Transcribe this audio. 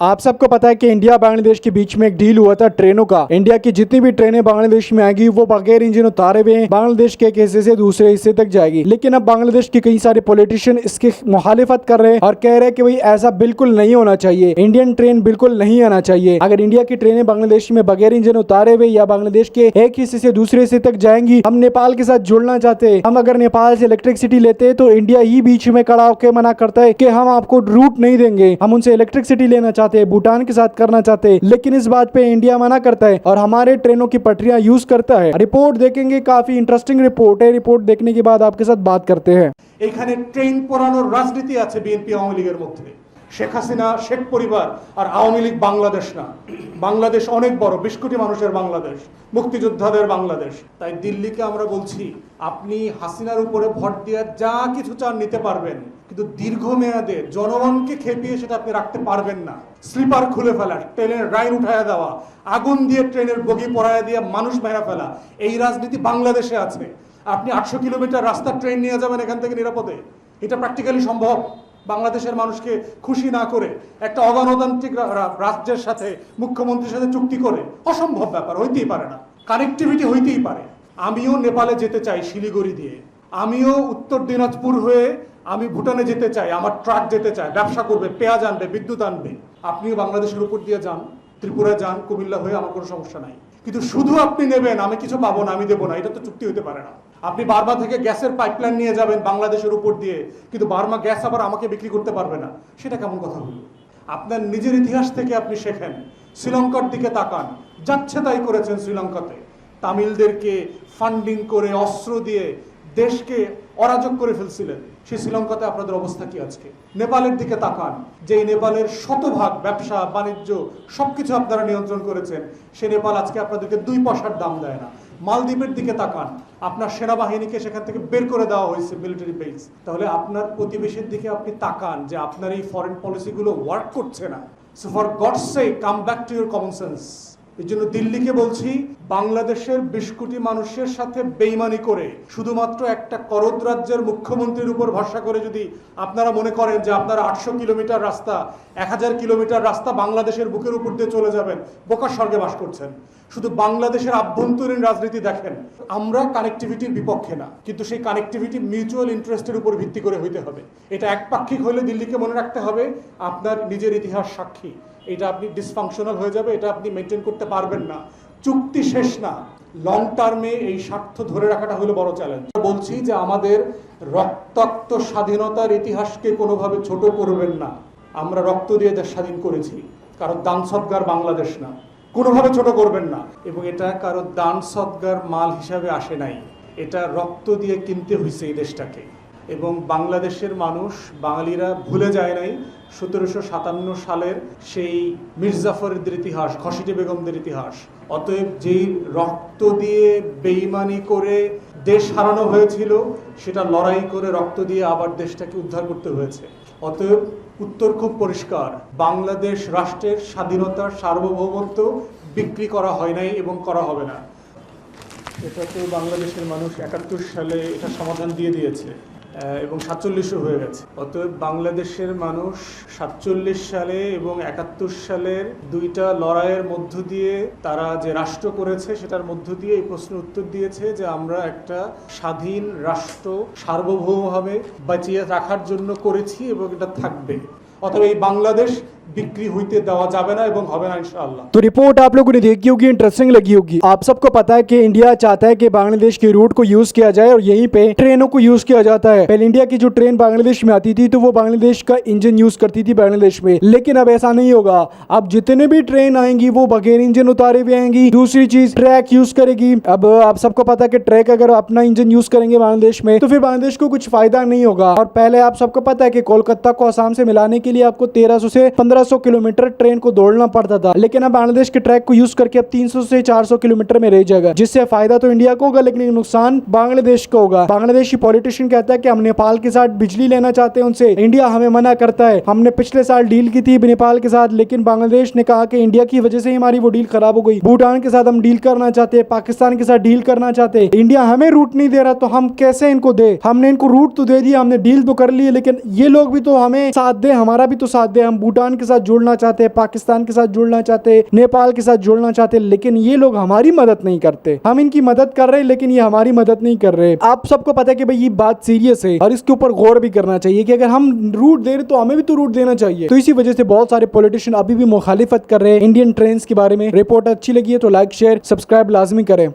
आप सबको पता है कि इंडिया बांग्लादेश के बीच में एक डील हुआ था ट्रेनों का। इंडिया की जितनी भी ट्रेनें बांग्लादेश में आएगी, वो बगैर इंजन उतारे हुए बांग्लादेश के एक हिस्से से दूसरे हिस्से तक जाएगी। लेकिन अब बांग्लादेश के कई सारे पॉलिटिशियन इसकी मुखालिफत कर रहे हैं और कह रहे हैं कि भाई, ऐसा बिल्कुल नहीं होना चाहिए। इंडियन ट्रेन बिल्कुल नहीं आना चाहिए। अगर इंडिया की ट्रेनें बांग्लादेश में बगैर इंजन उतारे हुए या बांग्लादेश के एक हिस्से से दूसरे हिस्से तक जाएँगी, हम नेपाल के साथ जुड़ना चाहते हैं। हम अगर नेपाल से इलेक्ट्रिसिटी लेते हैं तो इंडिया ही बीच में खड़ा होकर मना करता है कि हम आपको रूट नहीं देंगे। हम उनसे इलेक्ट्रिसिटी लेना चाहते हैं भूटान के साथ करना चाहते हैं लेकिन इस बात पे इंडिया मना करता है और हमारे ट्रेनों की पटरियां यूज करता है रिपोर्ट देखेंगे काफी इंटरेस्टिंग रिपोर्ट है रिपोर्ट देखने के बाद आपके साथ बात करते हैं এখানে ট্রেন পোড়ানোর রাজনীতি আছে বিএনপি আওয়ামী লীগের মধ্যে শেখ হাসিনা, শেখ পরিবার আর আওয়ামী লীগ বাংলাদেশ না। বাংলাদেশ অনেক বড়, বিশ কোটি মানুষের বাংলাদেশ, মুক্তিযোদ্ধাদের বাংলাদেশ। তাই দিল্লিকে আমরা বলছি, আপনি হাসিনার উপরে ভোট দিয়ে যা কিছু চান নিতে পারবেন, কিন্তু দীর্ঘমেয়াদে জনগণকে খেপিয়ে সেটা আপনি রাখতে পারবেন না। স্লিপার খুলে ফেলা, ট্রেনের রাইন উঠায় দেওয়া, আগুন দিয়ে ট্রেনের বগি পড়ায় দিয়ে মানুষ মেরা ফেলা, এই রাজনীতি বাংলাদেশে আছে। আপনি আটশো কিলোমিটার রাস্তা ট্রেন নিয়ে যাবেন এখান থেকে নিরাপদে। এটা প্র্যাকটিক্যালি সম্ভব। বাংলাদেশের মানুষকে খুশি না করে একটা অগণতান্ত্রিক রাজ্যের সাথে, মুখ্যমন্ত্রীর সাথে চুক্তি করে, অসম্ভব ব্যাপার, হইতেই পারে না। কানেক্টিভিটি হইতেই পারে। আমিও নেপালে যেতে চাই শিলিগুড়ি দিয়ে। আমিও উত্তর দিনাজপুর হয়ে আমি ভুটানে যেতে চাই, আমার ট্রাক যেতে চাই ব্যবসা করবে, পেঁয়াজ আনবে, বিদ্যুৎ আনবে। আপনিও বাংলাদেশের উপর দিয়ে যান, ত্রিপুরা যান, কুমিল্লা হয়ে আমার কোনো সমস্যা নাই। কিন্তু শুধু আপনি নেবেন, আমি কিছু পাবো না, আমি দেবো না, এটা তো চুক্তি হতে পারে না। আপনি বার্মা থেকে গ্যাসের পাইপলাইন নিয়ে যাবেন বাংলাদেশের উপর দিয়ে, কিন্তু বার্মা গ্যাস আবার আমাকে বিক্রি করতে পারবে না। সেটা কেমন কথা হলো? আপনার নিজের ইতিহাস থেকে আপনি শেখেন, শ্রীলঙ্কার দিকে তাকান। যাচ্ছে তাই করেছেন শ্রীলঙ্কাতে। তামিলদেরকে ফান্ডিং করে, অস্ত্র দিয়ে দেশকে অরাজক করে ফেলছিলেন। সেই শ্রীলঙ্কাতে আপনাদের অবস্থা কি আজকে? নেপালের দিকে তাকান যে নেপালের শতভাগ ব্যবসা, বাণিজ্য, সবকিছু আপনারা নিয়ন্ত্রণ করেছেন, সে নেপাল আজকে আপনাদেরকে দুই পয়সার দাম দেয় না। মালদ্বীপের দিকে তাকান। আপনার সেনাবাহিনীকে সেখান থেকে বের করে দেওয়া হয়েছে মিলিটারি বেস তাহলে আপনার প্রতিবেশীর দিকে আপনি তাকান যে আপনার এই ফরেন পলিসিগুলো ওয়ার্ক করছে না। So for God's come back to your common sense এই জন্য দিল্লিকে বলছি বাংলাদেশের বিশ কোটি মানুষের সাথে বেইমানি করে শুধুমাত্র একটা করদ রাজ্যের মুখ্যমন্ত্রীর উপর ভরসা করে যদি আপনারা মনে করেন যে আপনারা আটশো কিলোমিটার রাস্তা, এক হাজার কিলোমিটার রাস্তা বাংলাদেশের বুকের উপর দিয়ে চলে যাবেন বোকার স্বর্গে বাস করছেন। শুধু বাংলাদেশের আভ্যন্তরীণ রাজনীতি দেখেন, আমরা কানেক্টিভিটির বিপক্ষে না, কিন্তু সেই কানেক্টিভিটি মিউচুয়াল ইন্টারেস্টের উপর ভিত্তি করে হইতে হবে। এটা একপাক্ষিক হলে দিল্লিকে মনে রাখতে হবে, আপনার নিজের ইতিহাস সাক্ষী। এটা আপনি ডিসফাংশনাল হয়ে যাবে, এটা আপনি মেনটেন করতে পারবেন না। চুক্তি শেষ না। লং টার্মে এই স্বার্থ ধরে রাখাটা হলো বড় চ্যালেঞ্জ বলছি যে আমাদের রক্তাক্ত স্বাধীনতার ইতিহাসকে কোনোভাবে ছোট করবেন না। আমরা রক্ত দিয়ে দেশ স্বাধীন করেছি। কারণ দান সৎগার বাংলাদেশ না। কোনোভাবে ছোট করবেন না। এবং এটা কারও দান সৎগার মাল হিসাবে আসে নাই। এটা রক্ত দিয়ে কিনতে হয়েছে এই দেশটাকে। এবং বাংলাদেশের মানুষ, বাঙালিরা ভুলে যায় নাই সতেরোশো সাতান্ন সালের সেই মির্জাফরের ইতিহাস খসিটি বেগমদের ইতিহাস। অতএব যেই রক্ত দিয়ে বেইমানি করে দেশ হারানো হয়েছিল, সেটা লড়াই করে রক্ত দিয়ে আবার দেশটাকে উদ্ধার করতে হয়েছে। অতএব উত্তর খুব পরিষ্কার, বাংলাদেশ রাষ্ট্রের স্বাধীনতার সার্বভৌমত্ব বিক্রি করা হয় নাই এবং করা হবে না। এটা তো বাংলাদেশের মানুষ একাত্তর সালে এটা সমাধান দিয়ে দিয়েছে। এবং সাতচল্লিশও হয়ে গেছে। অতএব বাংলাদেশের মানুষ সাতচল্লিশ সালে এবং একাত্তর সালের দুইটা লড়াইয়ের মধ্য দিয়ে তারা যে রাষ্ট্র করেছে, সেটার মধ্য দিয়ে এই প্রশ্নের উত্তর দিয়েছে যে আমরা একটা স্বাধীন রাষ্ট্র সার্বভৌমভাবে বাঁচিয়ে রাখার জন্য করেছি এবং এটা থাকবে। অথবা এই বাংলাদেশ बिक्री हुई दवा जाबे ना एवं हवे ना इंशाल्लाह। तो रिपोर्ट आप लोगों ने देखी होगी इंटरेस्टिंग लगी होगी। आप सबको पता है कि इंडिया चाहता है कि बांग्लादेश के रूट को यूज़ किया जाए और यहीं पे ट्रेनों को यूज़ किया जाता है। पहले इंडिया की जो ट्रेन बांग्लादेश में आती थी तो वो बांग्लादेश का इंजन यूज़ करती थी बांग्लादेश में। लेकिन अब ऐसा नहीं होगा। अब जितने भी ट्रेन आएँगी, वो बगैर इंजन उतारे हुए आएँगी। दूसरी चीज़ ट्रैक यूज़ करेगी। अब आप सबको पता है कि ट्रैक अगर अपना इंजन यूज़ करेंगे बांग्लादेश में तो फिर बांग्लादेश को कुछ फ़ायदा नहीं होगा। और पहले आप सबको पता है कि कोलकाता को आसाम से मिलाने के लिए आपको तेरह से पंद्रह 1500 किलोमीटर ट्रेन को दौड़ना पड़ता था। लेकिन अब बांग्लादेश के ट्रैक को यूज़ करके अब 300 से 400 किलोमीटर में रह जाएगा, जिससे फ़ायदा तो इंडिया को होगा, लेकिन नुकसान बांग्लादेश को होगा। बांग्लादेशी पॉलिटिशियन कहता है कि हम नेपाल के साथ बिजली लेना चाहते हैं, उनसे इंडिया हमें मना करता है। हमने पिछले साल डील की थी नेपाल के साथ, लेकिन बांग्लादेश ने कहा कि इंडिया की वजह से ही हमारी वो डील खराब हो गई। भूटान के साथ हम डील करना चाहते हैं, पाकिस्तान के साथ डील करना चाहते हैं। इंडिया हमें रूट नहीं दे रहा तो हम कैसे इनको दे? हमने इनको रूट तो दे दिया, हमने डील तो कर ली, लेकिन ये लोग भी तो हमें साथ दे, हमारा भी तो साथ दे। हम भूटान के के साथ जुड़ना चाहते हैं, पाकिस्तान के साथ जुड़ना चाहते हैं, नेपाल के साथ जुड़ना चाहते हैं, लेकिन ये लोग हमारी मदद नहीं करते। हम इनकी मदद कर रहे हैं, लेकिन ये हमारी मदद नहीं कर रहे। आप सबको पता है कि भाई ये बात सीरियस है और इसके ऊपर गौर भी करना चाहिए कि अगर हम रूट दे रहे तो हमें भी तो रूट देना चाहिए। तो इसी वजह से बहुत सारे पॉलिटिशियन अभी भी मुखालिफत कर रहे हैं इंडियन ट्रेन के बारे में। रिपोर्ट अच्छी लगी है तो लाइक शेयर सब्सक्राइब लाजमी करें।